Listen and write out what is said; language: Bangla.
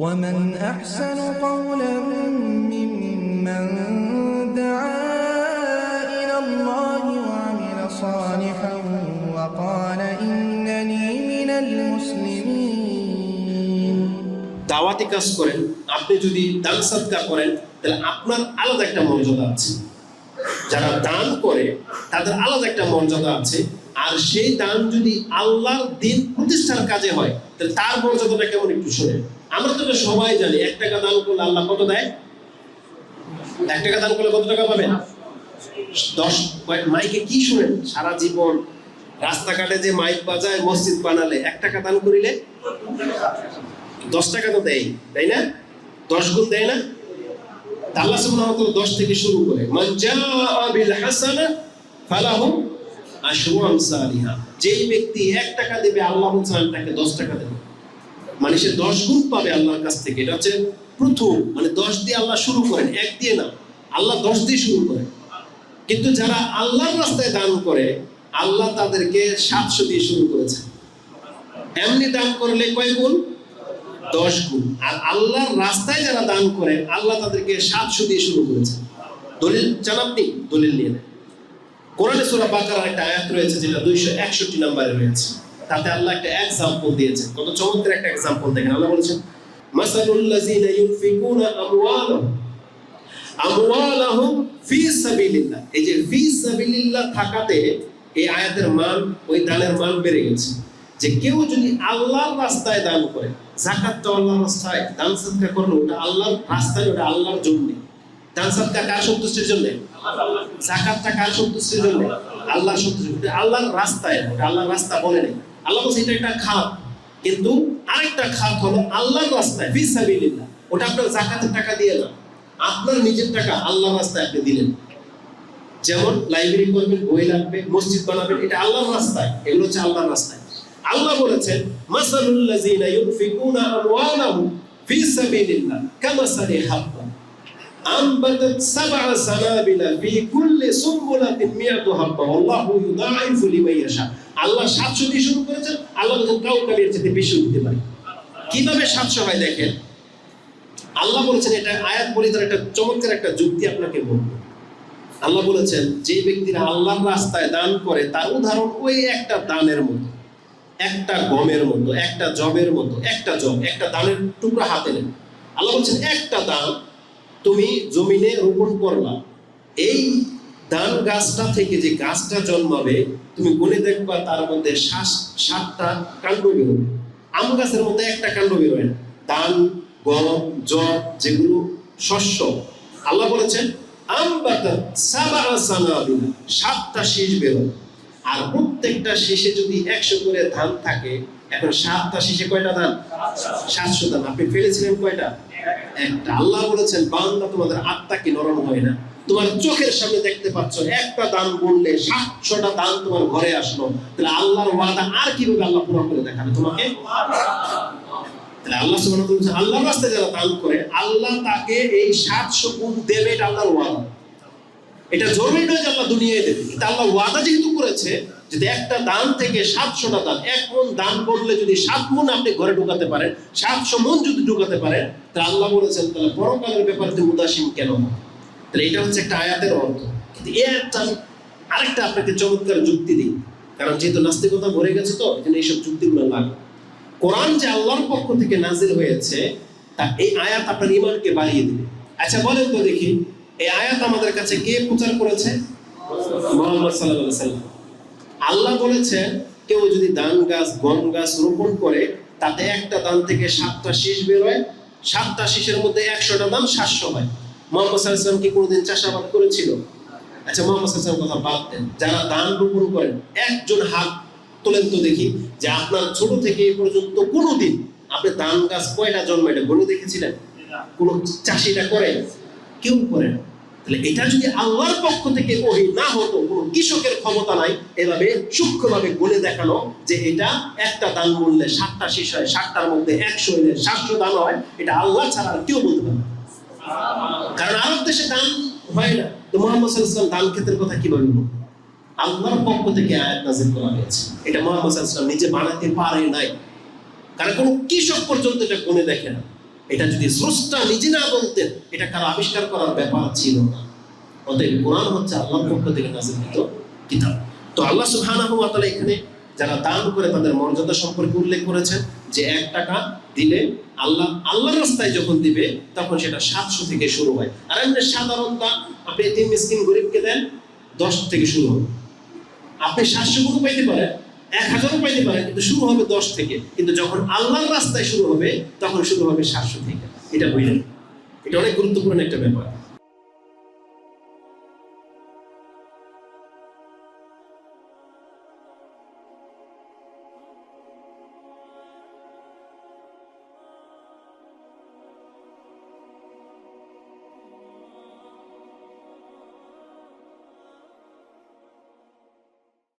ومن أحسن قولا ممن دعا إلى الله وعمل صالحا وقال إنني من المسلمين দাওয়াতি কাজ করেন আপনি যদি দান সৎকা করেন তাহলে আপনার আলাদা একটা মর্যাদা আছে যারা দান করে তাদের আলাদা একটা মর্যাদা আছে আর সেই দান যদি আল্লাহর দিন প্রতিষ্ঠার কাজে হয় তাহলে তার মর্যাদাটা কেমন একটু শুনে আমরা তো সবাই জানি, এক টাকা দান করলে আল্লাহ কত দেয়? এক টাকা দান করলে কত টাকা পাবেন? দশ, মাইকে কি শুনেন? সারা জীবন রাস্তাঘাটে যে মাইক বাজায়, মসজিদ বানালে এক টাকা দান করিলে দশ টাকা তো দেয়, তাই না? দশ গুণ দেয় না? আল্লাহ সুবহানাহু ওয়া দশ থেকে শুরু করে, মান বিল হাসানা ফালাহু আশরু আমসালিহা যেই ব্যক্তি এক টাকা দেবে, আল্লাহ বলছেন তাকে দশ টাকা দেব। মানে সে দশ গুণ পাবে আল্লাহর কাছ থেকে। এটা হচ্ছে প্রথম মানে দশ দিয়ে আল্লাহ শুরু করেন, এক দিয়ে না। আল্লাহ দশ দিয়ে শুরু করেন। কিন্তু যারা আল্লাহর রাস্তায় দান করে, আল্লাহ তাদেরকে সাতশো দিয়ে শুরু করেছে। এমনি দান করলে কয় গুণ? দশ গুণ। আর আল্লাহর রাস্তায় যারা দান করে, আল্লাহ তাদেরকে সাতশো দিয়ে শুরু করেছে। দলিল চান আপনি? দলিল নিয়ে নেন। কোরআনে সূরা বাকার একটা আয়াত রয়েছে, যেটা দুইশো একষট্টি নম্বরে রয়েছে। তাতে আল্লাহ একটা এক্সাম্পল দিয়েছেন। কত চমৎকার একটা এক্সাম্পল দেখেন। আল্লাহ বলেছেন মাসালুল লাযিনা ইউনফিকুনা আমওয়ালাহুম। আমওয়ালাহুম ফি সাবিলিল্লাহ। এই যে ফি সাবিলিল্লাহ থাকাতে এই আয়াতের মান, ওই দানের মান বেড়ে গেছে। যে কেউ যদি আল্লাহর রাস্তায় দান করে জাকাত তো আল্লাহর রাস্তায়, দান সদকা করল ওটা আল্লাহর রাস্তায়, ওটা আল্লাহর জন্য। দান সদকা কার সন্তুষ্টির জন্য? জাকাতটা কার সন্তুষ্টির জন্য? আল্লাহর সন্তুষ্টির আল্লাহর রাস্তায়, ওটা আল্লাহর রাস্তা বলে নেই। আল্লাহ বলছে, এটা একটা খাত। কিন্তু আরেকটা খাত হলো আল্লাহর রাস্তায়, ফিসাবিলিল্লাহ। ওটা আপনার জাকাতের টাকা দিয়ে না। আপনার নিজের টাকা আল্লাহর রাস্তায় আপনি দিলেন। যেমন লাইব্রেরি করবেন, বই লাগবে, মসজিদ বানাবেন, এটা আল্লাহর রাস্তায়, এগুলো হচ্ছে আল্লাহর রাস্তায়। আল্লাহ বলেছেন, মাসালুল্লাযিনা ইউনফিকুনা আমওয়ালাহুম ফি সাবিলিল্লাহ কামাসালি হাব্বা আনবাতাত সাবআ সানাবিলা ফি কুল্লি সুম্বুলাতিন মিয়াতু হাব্বা। ওয়াল্লাহু ইউদাইফু লিমান ইয়াশা। আল্লাহ সাতশো দিয়ে শুরু করেছেন, আল্লাহ বলেছেন কাউ কালির বেশি দিতে পারে। কীভাবে সাতশো হয় দেখেন? আল্লাহ বলেছেন, এটা আয়াত বলি তার একটা চমৎকার একটা যুক্তি আপনাকে বলব। আল্লাহ বলেছেন, যে ব্যক্তিরা আল্লাহর রাস্তায় দান করে, তার উদাহরণ ওই একটা দানের মতো, একটা গমের মতো, একটা জবের মতো, একটা জব, একটা দানের টুকরা হাতে নেন। আল্লাহ বলছেন, একটা দান তুমি জমিনে রোপণ করলা, এই ধান গাছটা থেকে যে গাছটা জন্মাবে, তুমি গুনে দেখবা তার মধ্যে সাতটা কাণ্ড বেরোবে আম গাছের মধ্যে একটা কাণ্ড বেরোয় না। ধান গম, জব, যেগুলো শস্য। আল্লাহ বলেছেন আম বাতা সাবা সানাবিলা সাতটা শীষ বেরোয় আর প্রত্যেকটা শীষে যদি একশো করে ধান থাকে এখন সাতটা শীষে কয়টা ধান সাতশো ধান আপনি ফেলেছিলেন কয়টা? একটা। আল্লাহ বলেছেন, বান্দা তোমাদের আত্মা নরম হয় না। তোমার চোখের সামনে দেখতে পাচ্ছ, একটা দান বললে সাতশোটা দান তোমার ঘরে আসলো। তাহলে আল্লাহর ওয়াদা আর কীভাবে আল্লাহ পুরো করে দেখাবে তোমাকে? তাহলে আল্লাহ সুবহানাহু ওয়া আল্লাহর রাস্তায় যারা দান করে, আল্লাহ তাকে এই সাতশো গুণ দেবে, এটা আল্লাহর ওয়াদা। এটা জরুরি নয় যে আল্লাহ দুনিয়ায় দেবে। কিন্তু আল্লাহ ওয়াদা যেহেতু করেছে যদি একটা দান থেকে সাতশোটা দান, এক মন দান করলে যদি সাত মন আপনি ঘরে ঢুকাতে পারেন, সাতশো মন যদি ঢুকাতে পারেন, তাহলে আল্লাহ বলেছেন, তাহলে পরকালের ব্যাপারে উদাসীন কেন? তাহলে এটা হচ্ছে একটা আয়াতের অর্থ। কিন্তু আয়াতটা আমি আরেকটা আপনাকে চমৎকার যুক্তি দিই। কারণ যেহেতু নাস্তিকতা ভরে গেছে তো জন্য এইসব যুক্তিগুলো লাগে কোরআন যে আল্লাহর পক্ষ থেকে নাজিল হয়েছে, তা এই আয়াত আপনার ইমানকে বাড়িয়ে দিবে। আচ্ছা বলেন তো দেখি, এই আয়াত আমাদের কাছে কে প্রচার করেছে? মোহাম্মদ আলাইহি সাল্লাম আল্লাহ বলেছেন, কেউ যদি দান গাছ, গম গাছ রোপণ করে, তাতে একটা দান থেকে সাতটা শীষ বেরোয়, সাতটা শীষের মধ্যে একশোটা দান সাতশো হয়। মোহাম্মদ সাল্লাম কি কোনোদিন চাষাবাদ করেছিল? আচ্ছা মোহাম্মদ সাল্লাম কথা বাদ দেন। যারা দান রোপণ করেন, একজন হাত তোলেন তো দেখি, যে আপনার ছোট থেকে এই পর্যন্ত কোনোদিন আপনি ধান গাছ কয়টা জন্মায় এটা গণে দেখেছিলেন? কোন চাষিটা করে? কেউ করে না। তাহলে এটা যদি আল্লাহর পক্ষ থেকে ওহি না হতো, কোনো কৃষকের ক্ষমতা নাই, এভাবে সূক্ষ্মভাবে গুণে দেখানো যে এটা একটা দান মূল্যে সাতটা শেষ হয়, সাতটার মধ্যে একশো হইলে সাতশো দান হয়, এটা আল্লাহ ছাড়া আর কেউ বলতে পারে। কারণ আরব দেশে দান হয় না। তো মোহাম্মদ সাল্লাম দান ক্ষেত্রের কথা কীভাবে বলব? আল্লাহর পক্ষ থেকে আয়াত নাজিল করা হয়েছে। এটা মোহাম্মদ সাল্লাম নিজে বানাতে পারে নাই। কারণ কোনো কৃষক পর্যন্ত এটা গুণে দেখে না। এটা যদি স্রষ্টা নিজে না বলতেন, এটা কারও আবিষ্কার করার ব্যাপার ছিল না। অতএব কোরআন হচ্ছে আল্লাহর পক্ষ থেকে নাজিলকৃত কিতাব। তো আল্লাহ সুবহানাহু ওয়া তাআলা এখানে যারা দান করে তাদের মর্যাদা সম্পর্কে উল্লেখ করেছেন যে এক টাকা দিলে আল্লাহ, আল্লাহর রাস্তায় যখন দিবে, তখন সেটা সাতশো থেকে শুরু হয়। আর এমনি সাধারণ দান আপনি তিন মিসকিন গরিবকে দেন, দশ থেকে শুরু হবে। আপনি সাতশো গুলো পাইতে পারেন এক হাজারও পাইতে পারে, কিন্তু শুরু হবে দশ থেকে। কিন্তু যখন আল্লাহর রাস্তায় শুরু হবে, তখন শুরু হবে সাতশো থেকে। এটা বুঝলেন? এটা অনেক গুরুত্বপূর্ণ একটা ব্যাপার।